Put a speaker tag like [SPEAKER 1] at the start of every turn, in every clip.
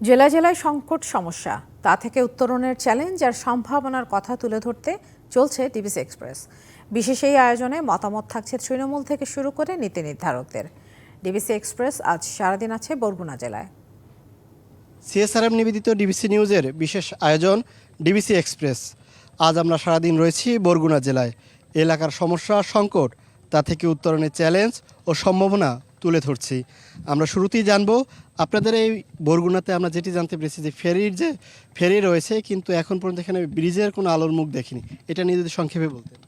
[SPEAKER 1] জেলা জেলায় সংকট সমস্যা। তা থেকে উত্তরণের চ্যালেঞ্জ আর সম্ভাবনার কথা তুলে ধরতে চলছে ডিবিসি এক্সপ্রেস বিশেষ এই আয়োজনে মতামত থাকছে তৃণমূল থেকে শুরু করে নীতি নির্ধারকদের। ডিবিসি এক্সপ্রেস আজ সারাদিন আছে বরগুনা জেলায়।
[SPEAKER 2] সিএসআরএম নিবেদিত ডিবিসি নিউজের বিশেষ আয়োজন ডিবিসি এক্সপ্রেস আজ আমরা সারাদিন রয়েছি বরগুনা জেলায়। এলাকার সমস্যা সংকট, তা থেকে উত্তরণের চ্যালেঞ্জ ও সম্ভাবনা তুলে ধরছি। আমরা শুরুতেই জানব, আপনাদের এই বরগুনাতে আমরা যেটি জানতে পেরেছি যে ফেরির যে ফেরি রয়েছে, কিন্তু এখন পর্যন্ত এখানে ব্রিজের কোনো আলোর মুখ দেখিনি। এটা নিয়ে যদি সংক্ষেপে বলতেন।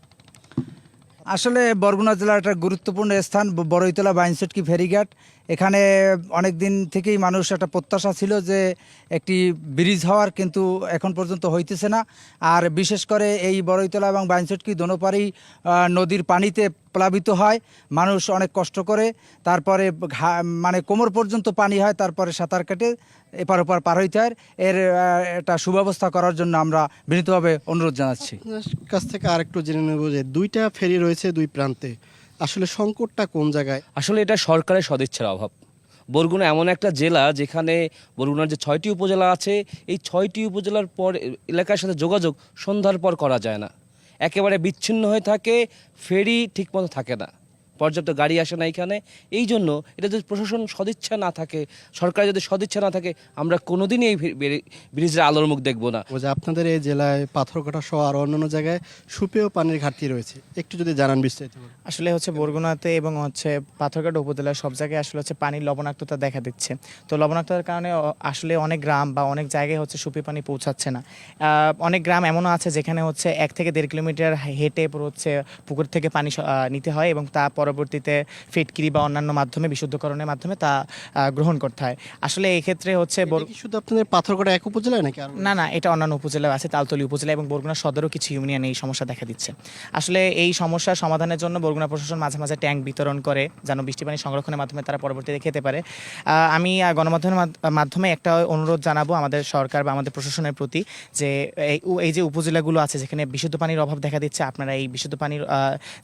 [SPEAKER 3] আসলে বরগুনা জেলার একটা গুরুত্বপূর্ণ স্থান বড়ইতলা বাইনসেটকি ফেরিঘাট। এখানে অনেক দিন থেকেই মানুষ একটা প্রত্যাশা ছিল যে একটি ব্রিজ হওয়ার, কিন্তু এখন পর্যন্ত হইতেছে না। আর বিশেষ করে এই বড়ইতলা এবং বাইনসেটকি দোনোপারেই নদীর পানিতে প্লাবিত হয় মানুষ অনেক কষ্ট করে তারপরে ঘা- মানে কোমর পর্যন্ত পানি হয় তারপরে সাঁতার কেটে এপার ওপার পার হইতে হয়। এর একটা সুব্যবস্থা করার জন্য আমরা বিনীতভাবে অনুরোধ জানাচ্ছি।
[SPEAKER 2] কাছ থেকে আরেকটু জেনে নেব যে দুইটা ফেরি রয়েছে দুই প্রান্তে। আসলে সংকটটা কোন জায়গায়?
[SPEAKER 4] আসলে এটা সরকারের সদিচ্ছার অভাব। বরগুনা এমন একটা জেলা যেখানে বরগুনার যে ছয়টি উপজেলা আছে এই ছয়টি উপজেলার পর এলাকার সাথে যোগাযোগ সন্ধ্যার পর করা যায় না। একেবারে বিচ্ছিন্ন হয়ে থাকে ফেরি ঠিকমতো থাকে না। পর্যাপ্ত গাড়ি আসে না এখানে। এই জন্য এটা যদি প্রশাসন সদিচ্ছা না থাকে সরকার যদি সদিচ্ছা না থাকে আমরা কোনোদিনই এই ব্রিজের আলোর মুখ দেখব না।
[SPEAKER 2] যে আপনাদের এই জেলায় পাথরকাটা সহ আর অন্যান্য জায়গায় সুপেয় পানির ঘাটতি রয়েছে। একটু যদি জানান বিস্তারিত
[SPEAKER 5] আসলে হচ্ছে বরগুনাতে এবং হচ্ছে পাথরঘাট উপজেলার সব জায়গায় আসলে হচ্ছে পানির লবণাক্ততা দেখা দিচ্ছে। তো লবণাক্ততার কারণে আসলে অনেক গ্রাম বা অনেক জায়গায় হচ্ছে সুপি পানি পৌঁছাচ্ছে না। অনেক গ্রাম এমনও আছে যেখানে হচ্ছে এক থেকে দেড় কিলোমিটার হেঁটে পুরো হচ্ছে পুকুর থেকে পানি নিতে হয় এবং তা পরবর্তীতে ফিটকিরি বা অন্যান্য মাধ্যমে বিশুদ্ধকরণের মাধ্যমে তা গ্রহণ করতে হয়। আসলে এই ক্ষেত্রে হচ্ছে
[SPEAKER 2] শুধু আপনাদের পাথরকাটা এক উপজেলায় নাকি
[SPEAKER 5] না না এটা অন্যান্য উপজেলায় আছে তালতলি উপজেলা এবং বরগুনা সদরও কিছু ইউনিয়নে এই সমস্যা দেখা দিচ্ছে। আসলে এই সমস্যার সমাধানের জন্য বরগুনা প্রশাসন মাঝে মাঝে ট্যাঙ্ক বিতরণ করে যেন বৃষ্টি পানি সংরক্ষণের মাধ্যমে তারা পরবর্তীতে খেতে পারে। আমি গণমাধ্যমের মাধ- মাধ্যমে একটা অনুরোধ জানাব আমাদের সরকার বা আমাদের প্রশাসনের প্রতি যে এই এই যে উপজেলাগুলো আছে যেখানে বিশুদ্ধ পানির অভাব দেখা দিচ্ছে আপনারা এই বিশুদ্ধ পানির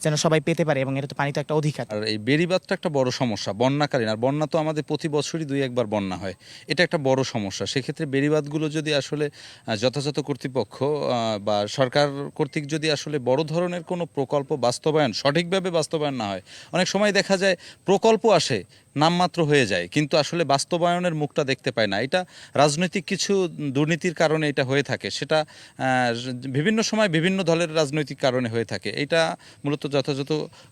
[SPEAKER 5] যেন সবাই পেতে পারে এবং এটা তো পানি তো একটা অধিকার।
[SPEAKER 6] আর এই বেড়িবাঁধটা একটা বড় সমস্যা, বন্যাকালীন। আর বন্যা তো আমাদের প্রতি বছরই দুই একবার বন্যা হয়। এটা একটা বড় সমস্যা। সেক্ষেত্রে বেড়িবাঁধগুলো যদি আসলে যথাযথ কর্তৃপক্ষ বা সরকার কর্তৃক যদি আসলে বড় ধরনের কোনো প্রকল্প বাস্তবায়ন, সঠিকভাবে বাস্তবায়ন না হয়, অনেক সময় দেখা যায় প্রকল্প আসে, নামমাত্র হয়ে যায়, কিন্তু আসলে বাস্তবায়নের মুখটা দেখতে পায় না। এটা রাজনৈতিক কিছু দুর্নীতির কারণে এটা হয়ে থাকে। সেটা বিভিন্ন সময় বিভিন্ন দলের রাজনৈতিক কারণে হয়ে থাকে। এটা মূলত যথাযথ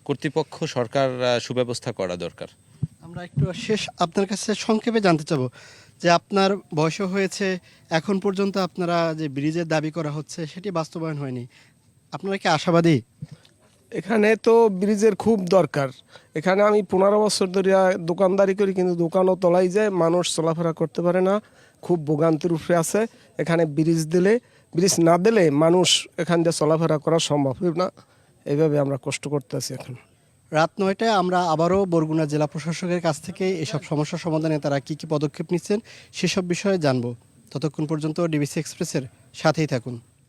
[SPEAKER 6] কর্তৃপক্ষ সরকার সুব্যবস্থা করা দরকার।
[SPEAKER 2] আমরা একটু শেষ আপনার কাছে সংক্ষেপে জানতে চাবো যে আপনার বয়স হয়েছে এখন পর্যন্ত আপনারা যে ব্রিজের দাবি করা হচ্ছে সেটি বাস্তবায়ন হয়নি। আপনারা কি আশাবাদী?
[SPEAKER 7] এখানে তো ব্রিজের খুব দরকার। এখানে আমি পনেরো বছর ধরে দোকানদারি করি কিন্তু দোকানও তলাই যায় মানুষ চলাফেরা করতে পারে না খুব ভোগান্তির উপরে আছে। এখানে ব্রিজ দিলে ব্রিজ না দিলে মানুষ এখান দিয়ে চলাফেরা করা সম্ভব না। এইভাবে আমরা কষ্ট করতে আছি এখন।
[SPEAKER 2] রাত নয়টায় আমরা আবারও বরগুনা জেলা প্রশাসকের কাছ থেকে এসব সমস্যা সমাধানে তারা কি কি পদক্ষেপ নিচ্ছেন সেসব বিষয়ে জানব। ততক্ষণ পর্যন্ত ডিবিসি এক্সপ্রেসের সাথেই থাকুন।